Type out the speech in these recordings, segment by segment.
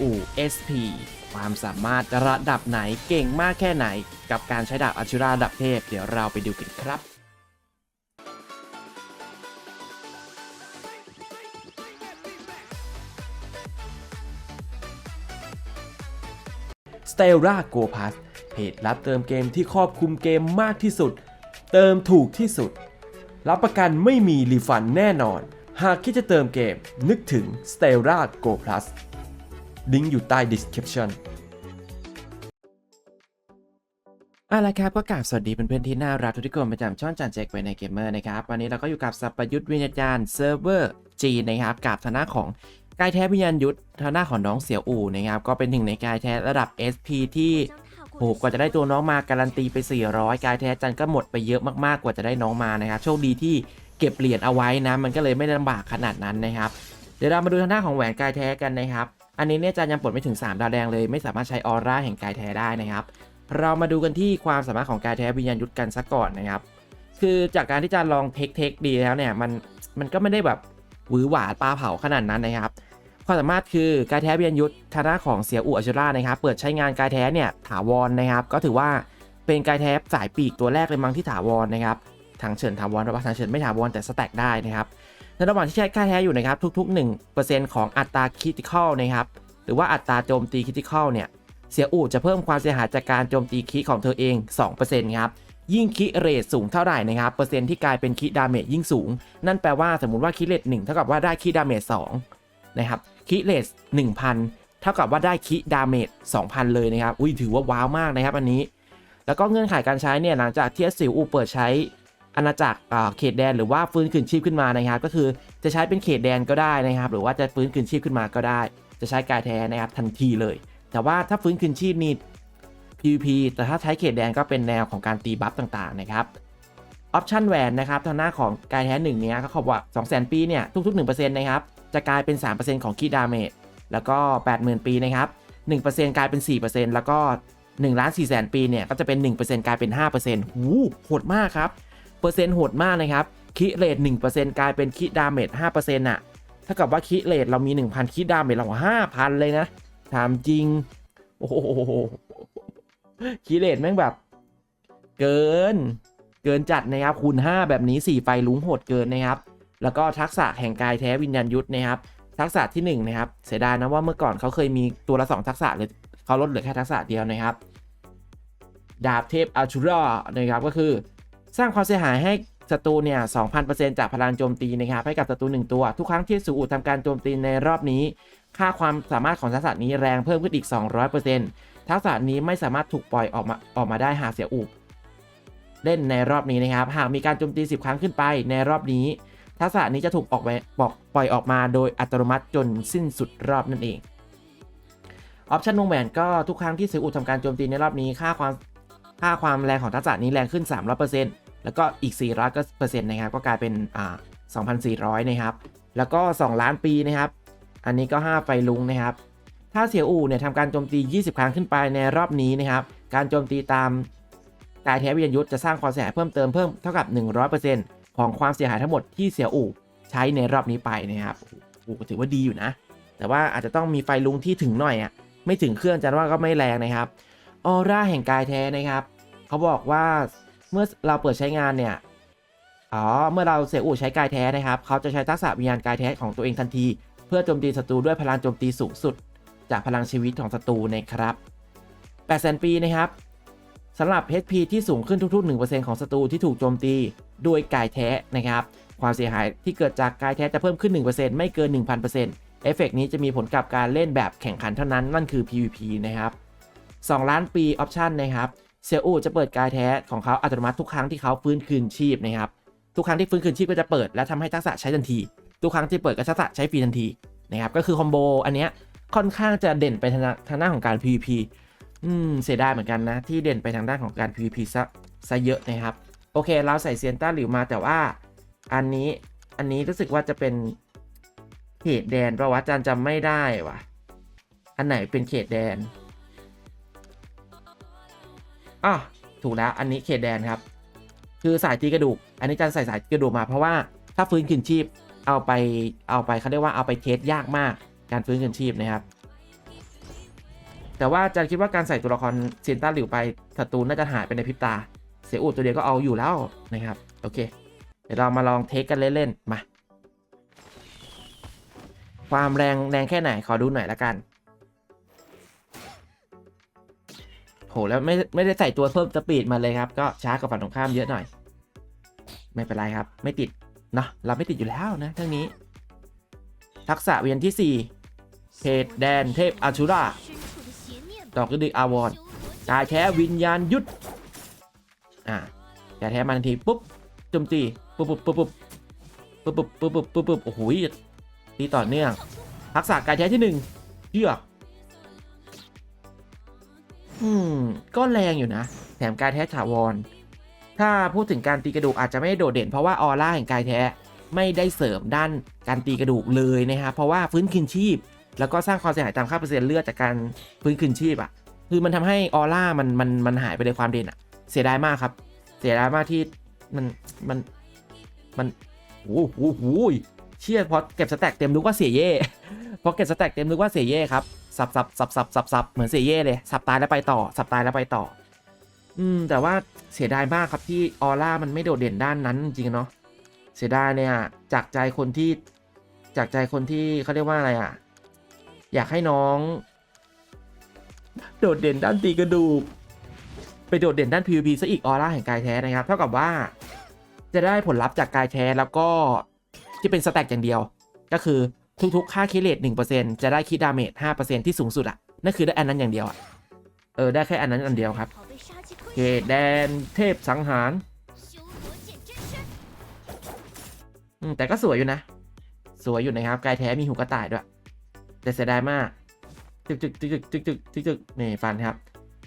อู SP ความสามารถระดับไหนเก่งมากแค่ไหน กับการใช้ดาบอัชุราระดับเทพ เดี๋ยวเราไปดูกันครับ s t e l l a Go Pass เพจรับเติมเกมที่ครอบคลุมเกมมากที่สุด เติมถูกที่สุด รับประกันไม่มีรีฟันแน่นอน หากคิดจะเติมเกมนึกถึง s t e l l a Go Plus ลิงก์อยู่ใต้ description เอาละครับก็กราบสวัสดีเพื่อนๆที่น่ารักทุกคนประจำช่องจันเจกไว้ในเกมเมอร์นะครับวันนี้เราก็อยู่กับสัปยุทธวิญญาณเซิร์ฟเวอร์จีนนะครับกับทางหน้าของกายแท้วิญญาณยุทธทนาของน้องเสี่ยวอู่นะครับก็เป็นหนึ่งในกายแท้ระดับ SP ที่โหกว่าจะได้ตัวน้องมาการันตีไป 400 กายแท้จันก็หมดไปเยอะมากๆกว่าจะได้น้องมานะครับโชคดีที่เก็บเหรียญเอาไว้นะมันก็เลยไม่ลำบากขนาดนั้นนะครับเดี๋ยวเรามาดูทางหน้าของแหวนกายแท้กันนะครับ อันนี้เนี่ยจันยังปลดไม่ถึง 3 ดาวแดงเลย ไม่สามารถใช้ออร่าแห่งกายแท้ได้นะครับ เรามาดูกันที่ความสามารถของกายแท้วิญญาณยุทธกันซะก่อนนะครับ คือจากการที่จะลองเทคเทคดีแล้วเนี่ยมันมันก็ไม่ได้แบบหวือหวาปลาเผาขนาดนั้นนะครับความสามารถคือกายแท้วิญญาณยุทธทางด้าของเสียอูอัชรานะครับ เปิดใช้งานกายแท้เนี่ยถาวรนะครับ ก็ถือว่าเป็นกายแท้สายปีกตัวแรกเลยมั้งที่ถาวรนะครับทางเฉินถาวรหรือว่าทางเฉินไม่ถาวรแต่สแต็กได้นะครับ ในระหว่างที่ใช้กาแท้อยู่นะครับทุกๆ 1%ของอัตราคริติคอลนะครับหรือว่าอัตราโจมตีคริติคอลเนี่ยเสียอู่จะเพิ่มความเสียหายจากการโจมตีคีของเธอเอง 2%ครับยิ่งคีเรทสูงเท่าไหร่นะครับเปอร์เซ็นต์ที่กลายเป็นคีดาเมจยิ่งสูง นั่นแปลว่าสมมติว่าคีเรท1เท่ากับว่าได้คีดาเมจ2นะครับคีเรท1,000 เท่ากับว่าได้คีดาเมจ2,000 เลยนะครับอุ้ยถือว่าว้าวมากนะครับอันนี้ แล้วก็เงื่อนไขการใช้เนี่ยหลังจากที่สียอู่เปิดใช้ อาณาจักรเขตแดนหรือว่าฟื้นคืนชีพขึ้นมานะครับ ก็คือจะใช้เป็นเขตแดนก็ได้นะครับ หรือว่าจะฟื้นคืนชีพขึ้นมาก็ได้ จะใช้กายแท้นะครับทันทีเลย แต่ว่าถ้าฟื้นคืนชีพนี่ PVP แต่ถ้าใช้เขตแดนก็เป็นแนวของการตีบัฟต่างๆนะครับออปชันแหวนนะครับทางหน้าของกายแท้หนึ่งเนี้ยเขาบอกว่า 200,000ปีเนี่ยทุกๆ1%นะครับจะกลายเป็น 3%ของคีดาเมจแล้วก็ 80,000 ปีนะครับ1%กลายเป็น 4%แล้วก็1ล้าน4แสนปีเนี่ยก็จะเป็น 1%กลายเป็น 5%หูโหดมากครับ เปอร์เซ็นต์โหดมากนะครับ คิเรท1%กลายเป็นคิดาเมจ5%น่ะเท่ากับว่าคิเรทเรามี 1,000 คิดาเมจเรา 5,000 เลยนะ ถามจริง โอ้โหคีเลตแม่งแบบ เกิน เกินจัดนะครับ คูณ 5 แบบนี้ 4 ไฟลุ้งโหดเกินนะครับ แล้วก็ทักษะแห่งกายแท้วิญญาณยุทธนะครับ ทักษะที่ 1 นะครับ เสียดายนะว่าเมื่อก่อนเขาเคยมีตัวละ 2 ทักษะเลยเขาลดเหลือแค่ทักษะเดียวนะครับ ดาบเทพอัลชูรานะครับก็คือ สร้างความเสียหายให้ศัตรูเนี่ย 2,000%จากพลังโจมตีนะครับ ให้กับศัตรู1ตัว ทุกครั้งที่สูอุทำการโจมตีในรอบนี้ ค่าความสามารถของทักษะนี้แรงเพิ่มขึ้นอีก 200%ทักษะนี้ไม่สามารถถูกปล่อยออกมาออกมาได้หากเสียอูเล่นในรอบนี้นะครับ หากมีการโจมตี 10 ครั้งขึ้นไปในรอบนี้ ทักษะนี้จะถูกออกไปอกปล่อยออกมาโดยอัตโนมัติจนสิ้นสุดรอบนั่นเองออปชันวงแหวนก็ทุกครั้งที่เสียอูทำการโจมตีในรอบนี้ ค่าความ ค่าความแรงของทักษะนี้แรงขึ้น 300%แล้วก็อีก 400ก็เปอร์เซ็นต์นะครับก็กลายเป็นอ่า2,400 นะครับ แล้วก็ 2 ล้านปีนะครับ อันนี้ก็ 5 ไฟลุงนะครับ ถ้าเสียอู่เนี่ยทำการโจมตี 20 ครั้งขึ้นไปในรอบนี้นะครับ การโจมตีตามกายแท้วิญญาณยุทธจะสร้างความเสียหายเพิ่มเติมเพิ่มเท่ากับ 100%ของความเสียหายทั้งหมดที่เสียอู่ใช้ในรอบนี้ไปนะครับโอ้ถือว่าดีอยู่นะ แต่ว่าอาจจะต้องมีไฟลุงที่ถึงหน่อยอะ่ะ ไม่ถึงเครื่องจันว่าก็ไม่แรงนะครับ ออร่าแห่งกายแท้นะครับ เขาบอกว่าเมื่อเราเปิดใช้งานเนี่ยอ๋อเมื่อเราเสียอู่ใช้กายแท้นะครับ เขาจะใช้ทักษะวิญญาณกายแท้ของตัวเองทันที เพื่อโจมตีศัตรูด้วยพลังโจมตีสูงสุด จากพลังชีวิตของศัตรูนะครับ8แสนปีนะครับสำหรับ HP ที่สูงขึ้นทุกๆ 1%ของศัตรูที่ถูกโจมตีด้วยกายแท้นะครับความเสียหายที่เกิดจากกายแท้จะเพิ่มขึ้น 1%ไม่เกิน 1,000%เอฟเฟกนี้จะมีผลกับการเล่นแบบแข่งขันเท่านั้นนั่นคือ PVP นะครับ2ล้านปีออปชันนะครับ เซลอูจะเปิดกายแท้ของเขาอัตโนมัติทุกครั้งที่เขาฟื้นคืนชีพนะครับทุกครั้งที่ฟื้นคืนชีพก็จะเปิดและทำให้ทักษะใช้ทันที ทุกครั้งที่เปิดก็ทักษะใช้ฟรีทันทีนะครับก็คือคอมโบอันเนี้ยค่อนข้างจะเด่นไปทางทางด้านของการ PVP อืมเสียดายเหมือนกันนะ ที่เด่นไปทางด้านของการ PVP ซะซะเยอะนะครับ โอเค เราใส่เซียนต้าหลิวมาแต่ว่าอันนี้อันนี้รู้สึกว่าจะเป็นเขตแดนประวัติจันจำไม่ได้ว่ะ อันไหนเป็นเขตแดน อะถูกแล้วอันนี้เขตแดนครับ คือสายตีกระดูก อันนี้จันใส่สายกระดูกมาเพราะว่าถ้าฟื้นคืนชีพเอาไปเอาไปเขาเรียกว่าเอาไปเทสยากมากการฟื้นคืนชีพนะครับ แต่ว่าอาจารย์คิดว่าการใส่ตัวละครเซียนต้าหลิวไปศัตรูน่าจะหายไปในพริบตา เสียอูดตัวเดียวก็เอาอยู่แล้วนะครับโอเค เดี๋ยวเรามาลองเทคกันเล่นๆมา ความแรงแรงแค่ไหนขอดูหน่อยละกัน โหแล้วไม่ไม่ได้ใส่ตัวเพิ่มสปีดมาเลยครับ ก็ช้ากว่าฝั่งตรงข้ามเยอะหน่อย ไม่เป็นไรครับ ไม่ติดเนาะเราไม่ติดอยู่แล้วนะเรื่องนี้ ทักษะเวียนที่ 4เพจแดนเทพอาชูราดอกฤดีอาวรณ์กายแท้วิญญาณยุทธอ่ากายแท้มาทันทีปุ๊บจมตีปุ๊บปุ๊บปุ๊บปุ๊บปุ๊บปุ๊บปุ๊บปุ๊บปุ๊บปุ๊บโอ้โหตีต่อเนื่องทักษะกายแท้ที่หนึ่งเชือก อืม ก็แรงอยู่นะ แถมกายแท้ถาวร ถ้าพูดถึงการตีกระดูกอาจจะไม่โดดเด่นเพราะว่าออร่าแห่งกายแท้ไม่ได้เสริมด้านการตีกระดูกเลยนะครับเพราะว่าฟื้นคืนชีพ แล้วก็สร้างความเสียหายตามค่าเปอร์เซ็นต์เลือดจากการฟื้นคืนชีพอะคือมันทำให้ออร่ามันมันมันหายไปเลยความเด่นอะเสียดายมากครับ เสียดายมากที่มันมันมันโอ้โหโอ้โหเชี่ยพอเก็บสแต็กเต็มนึกว่าเสียเย่พอเก็บสแต็กเต็มนึกว่าเสียเย่ครับ สับสับสับสับสับสับเหมือนเสียเย่เลย สับตายแล้วไปต่อ สับตายแล้วไปต่อ อืม แต่ว่าเสียดายมากครับที่ออร่ามันไม่โดดเด่นด้านนั้นจริงเนาะ เสียดายเนี่ย จากใจคนที่ จากใจคนที่เขาเรียกว่าอะไรอะ อยากให้น้อง โดดเด่นด้านตีกระดูก ไปโดดเด่นด้าน PVP ซะอีกออร่าแห่งกายแท้นะครับ เท่ากับว่า จะได้ผลลัพธ์จากกายแท้แล้วก็ที่เป็นสแต็กอย่างเดียว ก็คือ ทุกๆ ค่าคิเลตหนึ่งเปอร์เซ็นต์จะได้คิดดาเมจห้าเปอร์เซ็นต์ที่สูงสุดอะนั่นคือได้อันนั้นอย่างเดียวอะเออได้แค่อันนั้นอันเดียวครับเกตแดนเทพสังหารอืมแต่ก็สวยอยู่นะ สวยอยู่นะครับกายแท้มีหูกระต่ายด้วย แต่เสียดายมากจึกจึกจึกจึกจึกจึกจึกนี่ฟันครับ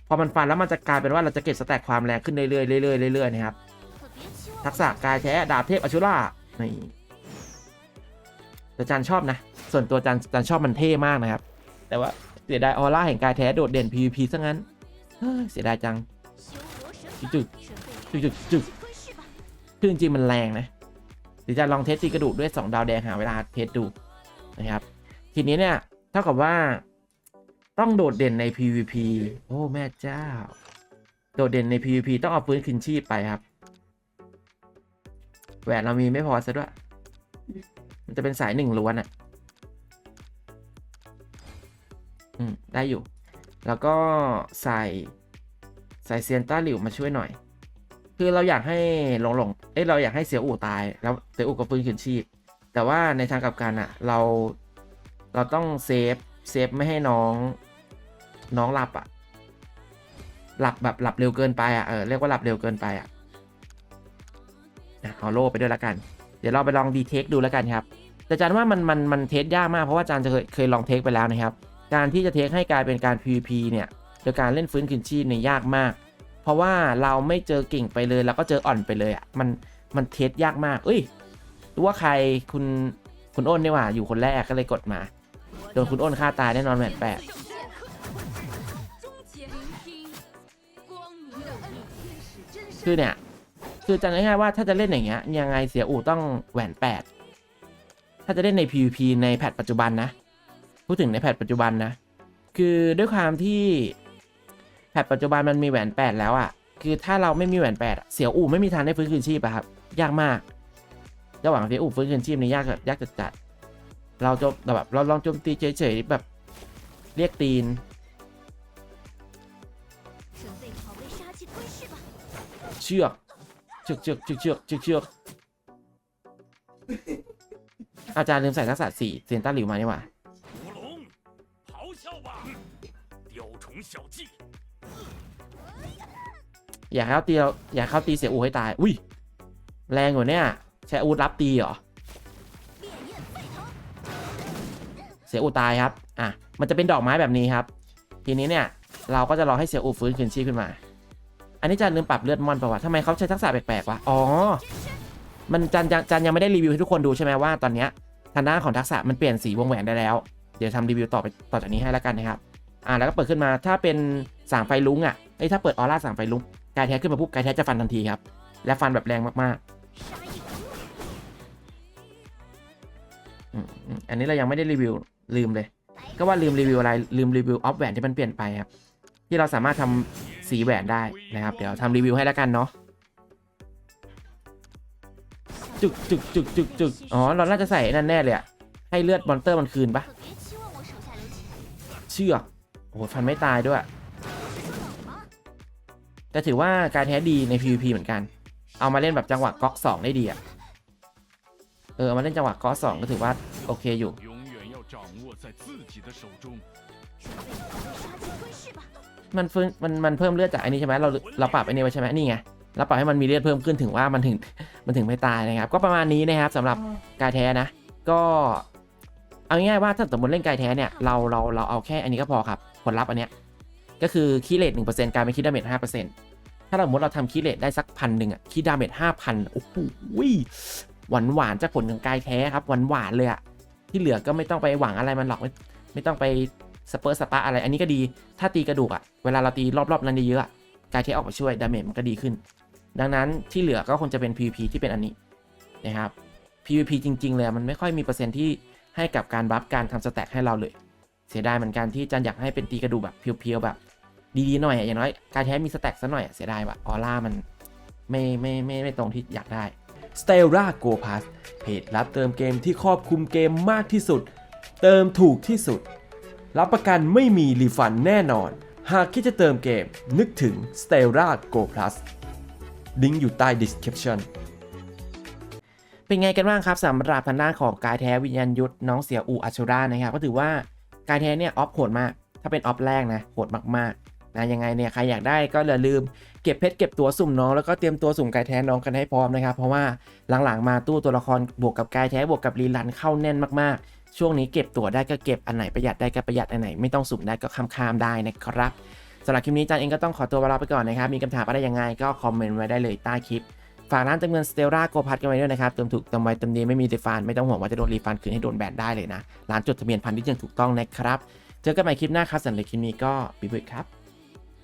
พอมันฟันแล้วมันจะกลายเป็นว่าเราจะเก็บสแต็กความแรงขึ้นเรื่อยๆเรื่อยๆเรื่อยๆนะครับทักษะกายแท้ดาบเทพอชุรานี่ แต่จันชอบนะ ส่วนตัวจันจันชอบมันเท่มากนะครับ แต่ว่าเสียดายออร่าแห่งกายแท้โดดเด่น PVP ซะงั้นเสียดายจังจึกจึกจึกจึกคือจริงมันแรงนะเดี๋ยวจะลองเทสตีกระดูกด้วย 2 ดาวแดงหาเวลาเทสดูนะครับ ทีนี้เนี่ยเท่ากับว่าต้องโดดเด่นใน PVP โอ้แม่เจ้า โดดเด่นใน PVP ต้องเอาฟื้นคืนชีพไปครับ แหวนเรามีไม่พอซะด้วย มันจะเป็นสายหนึ่งล้วนอะ่ะอืม ได้อยู่ แล้วก็ใส่ใส่เซียนต้าหลิวมาช่วยหน่อย คือเราอยากให้หลงหลงเอ้ยเราอยากให้เสียอู่ตาย แล้วเสียอู่ก็ฟื้นคืนชีพ แต่ว่าในทางกลับกันอะเราเราต้องเซฟเซฟไม่ให้น้องน้องหลับอะหลับแบบหลับเร็วเกินไปอะเออเรียกว่าหลับเร็วเกินไปอะ่ะเอาโล่ไปด้วยละกัน เดี๋ยวเราไปลองดีเทคดูแล้วกันครับแต่จันว่ามันมันมันเทสยากมากเพราะว่าจันจะเคยเคยลองเทคไปแล้วนะครับ การที่จะเทคให้กลายเป็นการ PVP เนี่ยโดยการเล่นฟื้นคืนชีพเนี่ยยากมาก เพราะว่าเราไม่เจอเก่งไปเลยแล้วก็เจออ่อนไปเลยอะมันมันเทสยากมาก เอ้ยรู้ว่าใครคุณคุณอ้นนี่หว่าอยู่คนแรกก็เลยกดมาโดนคุณอ้นฆ่าตายแน่นอนแหวนแปดคือเนี่ย คือจะง่ายๆว่าถ้าจะเล่นอย่างเงี้ยยังไงเสียอู่ต้องแหวนแปดถ้าจะเล่นใน PVP ในแพทปัจจุบันนะ พูดถึงในแพทปัจจุบันนะ คือด้วยความที่แพทปัจจุบันมันมีแหวนแปดแล้วอะ่ะ คือถ้าเราไม่มีแหวนแปดเสียอู่ไม่มีทางได้ฟื้นคืนชีพอะครับ ยากมากระหว่างเสียอู่ฟื้นคืนชีพนี่ยากแบบยากจัดๆเราจะแบบเราลองโจมตีเฉยๆแบบเรียกตีนเชือก เชือกเชือกเชือกเชือกเชือกเชือกอาจารย์ลืมใส่ทักษะสี่เซนต้าหลิวมานี่หว่าอยากเข้าตีอยากเข้าตีเสียอูให้ตาย อุ้ย แรงกว่าเนี่ยใช้อูรับตีเหรอ เสียอูตายครับ อะ มันจะเป็นดอกไม้แบบนี้ครับ ทีนี้เนี่ย เราก็จะรอให้เสียอูฟื้นคืนชีพขึ้นมา อันนี้จันลืมปรับเลือดมอนปะวัติทำไมเขาใช้ทักษะแปลกๆวะ อ๋อมันจันจันจันยังไม่ได้รีวิวให้ทุกคนดูใช่ไหมว่าตอนเนี้ยทางด้านของทักษะมันเปลี่ยนสีวงแหวนได้แล้ว เดี๋ยวทำรีวิวต่อไปต่อจากนี้ให้แล้วกันนะครับ อ่าแล้วก็เปิดขึ้นมาถ้าเป็นสางไฟลุ้งอะไอ้ถ้าเปิดออร่าสางไฟลุ้งกายแท้ขึ้นมาปุ๊บกายแท้จะฟันทันทีครับ และฟันแบบแรงมากๆอันนี้เรายังไม่ได้รีวิวลืมเลย ก็ว่าลืมรีวิวอะไรลืมรีวิวออฟแหวนที่มันเปลี่ยนไปครับ ที่เราสามารถทำสีแหวนได้นะครับ เดี๋ยวทำรีวิวให้แล้วกันเนาะจุกจุกจุกจุกจุกอ๋อ เราน่าจะใส่นั่นแน่เลยอะให้เลือดมอนเตอร์มันคืนปะเชือกโอ้โหฟันไม่ตายด้วย แต่ถือว่าการแท้ดีใน PVP เหมือนกัน เอามาเล่นแบบจังหวะก๊อกสองได้ดีอะเออ เอามาเล่นจังหวะก๊อกสองก็ถือว่า โอเคอยู่ มันเพิ่มมันมันเพิ่มเลือดจากไอ้นี้ใช่ไหมเราเราปรับไอ้นี่ไว้ใช่ไหมนี่ไงเราปรับให้มันมีเลือดเพิ่มขึ้นถึงว่ามันถึงมันถึงไม่ตายนะครับ ก็ประมาณนี้นะครับสำหรับกายแท้นะ ก็เอาง่ายๆว่าถ้าสมมติเล่นกายแท้เนี่ยเราเราเราเอาแค่อันนี้ก็พอครับผลลัพธ์อันเนี้ยก็คือคีเลตหนึ่งเปอร์เซ็นต์กลายเป็นคีดาเมจห้าเปอร์เซ็นต์ถ้าเราสมมติเราทำคีเลตได้สักพันหนึ่งอะคีดาเมจห้าพันโอ้โหหวานหวานๆจากผลของกายแท้ครับหวานหวานๆเลยอะที่เหลือก็ไม่ต้องไปหวังอะไรมันหรอกไม่ไม่ต้องไป สเปอร์สปาอะไร อันนี้ก็ดี ถ้าตีกระดูกอะเวลาเราตีรอบๆนั้นเยอะๆกายแท้ออกมาช่วยดาเมจมันก็ดีขึ้น ดังนั้นที่เหลือก็คงจะเป็น PVP ที่เป็นอันนี้นะครับ PVP จริงๆเลยมันไม่ค่อยมีเปอร์เซ็นที่ให้กับการบัฟการทำสแต็กให้เราเลย เสียดายเหมือนกันที่จันอยากให้เป็นตีกระดูกแบบเพียวๆแบบดีๆหน่อยอย่างน้อยการแท้มีสแต็กซะหน่อยเสียดายว่ะออร่ามันไม่ไม่ไม่ไม่ตรงที่อยากได้ s t e l l a Go Pass เพจรับเติมเกมที่ครอบคลุมเกมมากที่สุด เติมถูกที่สุด รับประกันไม่มีรีฟันแน่นอน หากคิดจะเติมเกม นึกถึง s t e l l a Go Plus ลิงก์อยู่ใต้ description เป็นไงกันบ้างครับสำหรับทางด้านของกายแท้วิญญาณยุทธน้องเสียอูอัชรานะครับก็ถือว่ากายแท้เนี่ยออฟโหดมาก ถ้าเป็นออฟแรกนะโหดมากๆนะยังไงเนี่ยใครอยากได้ก็อย่าลืม เก็บเพชรเก็บตัวสุ่มน้องแล้วก็เตรียมตัวสุ่มกายแท้น้องกันให้พร้อมนะครับเพราะว่าหลังๆมาตู้ตัวละครบวกกับกายแท้บวกกับรีลันเข้าแน่นมากๆ ช่วงนี้เก็บตัวได้ก็เก็บอันไหนประหยัดได้ก็ประหยัดอันไหนไม่ต้องสุ่มได้ก็ข้ามๆได้นะครับสำหรับคลิปนี้จันเองก็ต้องขอตัวลาไปก่อนนะครับ มีคำถามอะไรยังไงก็คอมเมนต์ไว้ได้เลยใต้คลิป ฝากร้านเติมเงินสเตล a าโกพัทกันไว้ด้วยนะครับเติมถูกเติมไวเติมดีไม่มีรีฟันไม่ต้องห่วงว่าจะโดนรีฟันคืนให้โดนแบนได้เลยนะ ร้านจดทะเบียนพันธุ์ที่ยังถูกต้องนะครับ เจอกันใหม่คลิปหน้าครับสำหรับคลิปนี้ก็บ๊ายบายครับ